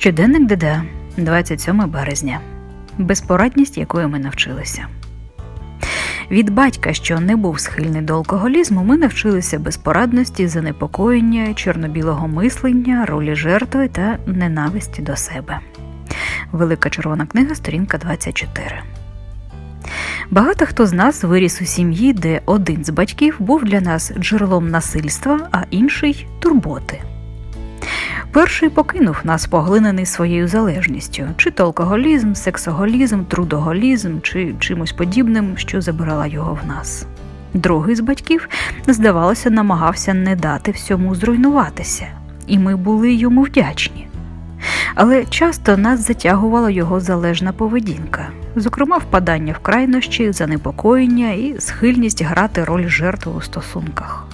Щоденник ДД, 27 березня. Безпорадність, якої ми навчилися. Від батька, що не був схильний до алкоголізму, ми навчилися безпорадності, занепокоєння, чорно-білого мислення, ролі жертви та ненависті до себе. Велика червона книга, сторінка 24. Багато хто з нас виріс у сім'ї, де один з батьків був для нас джерелом насильства, а інший турботи. Перший покинув нас поглинений своєю залежністю, чи то алкоголізм, сексоголізм, трудоголізм, чи чимось подібним, що забирала його в нас. Другий з батьків, здавалося, намагався не дати всьому зруйнуватися, і ми були йому вдячні. Але часто нас затягувала його залежна поведінка, зокрема, впадання в крайнощі, занепокоєння і схильність грати роль жертви у стосунках.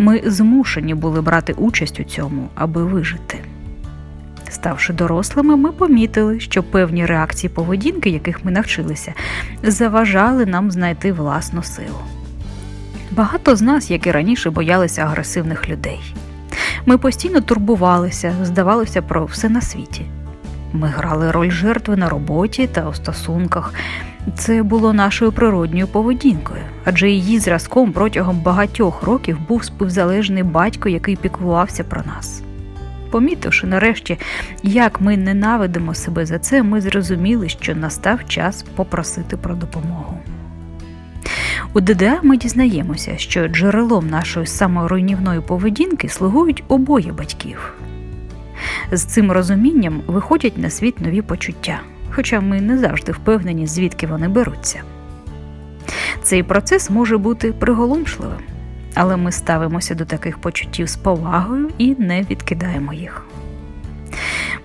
Ми змушені були брати участь у цьому, аби вижити. Ставши дорослими, ми помітили, що певні реакції поведінки, яких ми навчилися, заважали нам знайти власну силу. Багато з нас, як і раніше, боялися агресивних людей. Ми постійно турбувалися, здавалося про все на світі. Ми грали роль жертви на роботі та у стосунках. Це було нашою природньою поведінкою, адже її зразком протягом багатьох років був співзалежний батько, який піклувався про нас. Помітивши нарешті, як ми ненавидимо себе за це, ми зрозуміли, що настав час попросити про допомогу. У ДДА ми дізнаємося, що джерелом нашої саморуйнівної поведінки слугують обоє батьків. З цим розумінням виходять на світ нові почуття, хоча ми не завжди впевнені, звідки вони беруться. Цей процес може бути приголомшливим, але ми ставимося до таких почуттів з повагою і не відкидаємо їх.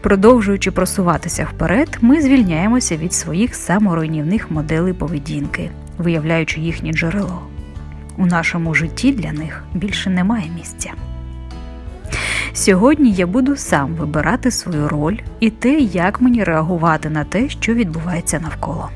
Продовжуючи просуватися вперед, ми звільняємося від своїх саморуйнівних моделей поведінки, виявляючи їхнє джерело. У нашому житті для них більше немає місця. Сьогодні я буду сам вибирати свою роль і те, як мені реагувати на те, що відбувається навколо.